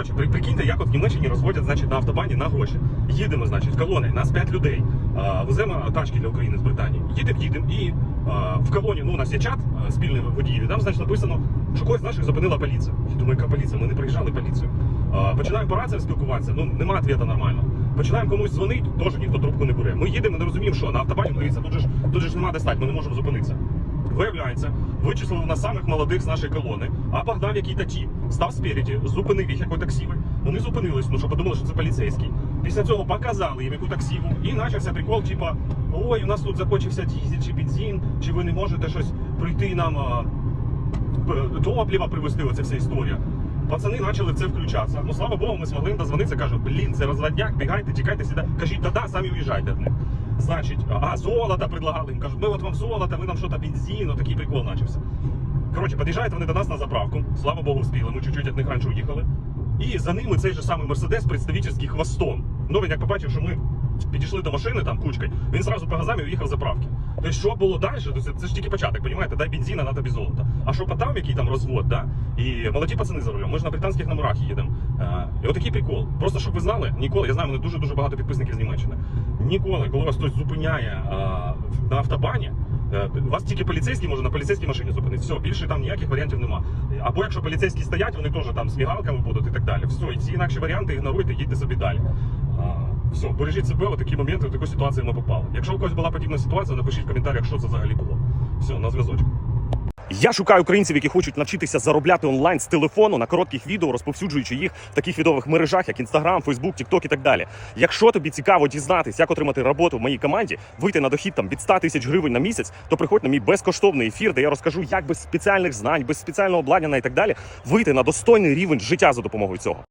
Коротше, прикиньте, як от в Німеччині розводять значить, на автобані на гроші. Їдемо, значить, колони, нас 5 людей. Веземо тачки для України з Британії. Їдемо, їдемо, і в колоні, ну, у нас є чат спільний водіїв, там, значить, написано, що когось з наших зупинила поліція. Я думаю, яка поліція? Ми не приїжджали поліцію. Починаємо по раціям спілкуватися, ну нема ответа нормально. Починаємо комусь дзвонити, теж ніхто трубку не бере. Ми їдемо, не розуміємо, що на автобані, ну, дивіться, тут же ж тут же ж нема де стати, ми не можемо зупинитися. Виявляється, вичислили на самих молодих з нашої колони, а Богдан, який таті, став спереді, зупинив їх якої таксіви. Вони зупинились, ну що подумали, що це поліцейський. Після цього показали їм яку таксіву, і почався прикол, типа, ой, у нас тут закончився дізель чи бензин, чи ви не можете щось прийти нам а, б- привезти, оця вся історія. Пацани почали це включатися. Ну слава Богу, ми змогли дозвонитися, кажуть, блін, це розводняк, бігайте, тікайте сюди. Кажіть, да-да, самі уїжджайте від них. Значить, а золото предлагали їм. Кажуть, ми от вам золото, ви нам що то бензин, ну такий прикол почався. Коротше, під'їжджають вони до нас на заправку. Слава Богу, встигли. Ми чуть-чуть від них раніше уїхали. І за ними цей же самий Мерседес представительський хвостом. Ну він як побачив, що ми підійшли до машини там кучкою, він зразу по газам і уїхав з заправки. Тобто, що було далі, це, це ж тільки початок, розумієте? Дай бензина, на тобі золото. А що по там, який там розвод, да? І молоді пацани за рулем. Ми ж на британських номерах їдемо. Е, І отакий прикол. Просто щоб ви знали, ніколи, я знаю, мене дуже дуже багато підписників з Німеччини. Ніколи, коли вас хтось зупиняє а, на автобані. е, Вас тільки поліцейський може на поліцейській машині зупинити. Все, більше там ніяких варіантів нема. Або якщо поліцейські стоять, вони теж там з мігалками будуть і так далі. Все, і ці інакші варіанти ігноруйте, їдьте собі далі. Все, бережіть себе, в такі моменти, в таку ситуацію ми попали. Якщо у когось була подібна ситуація, напишіть в коментарях, що це взагалі було. Все, на зв'язочку. Я шукаю українців, які хочуть навчитися заробляти онлайн з телефону на коротких відео, розповсюджуючи їх в таких відових мережах, як Instagram, Facebook, TikTok і так далі. Якщо тобі цікаво дізнатись, як отримати роботу в моїй команді, вийти на дохід там від 100 тисяч гривень на місяць, то приходь на мій безкоштовний ефір, де я розкажу, як без спеціальних знань, без спеціального обладнання і так далі вийти на достойний рівень життя за допомогою цього.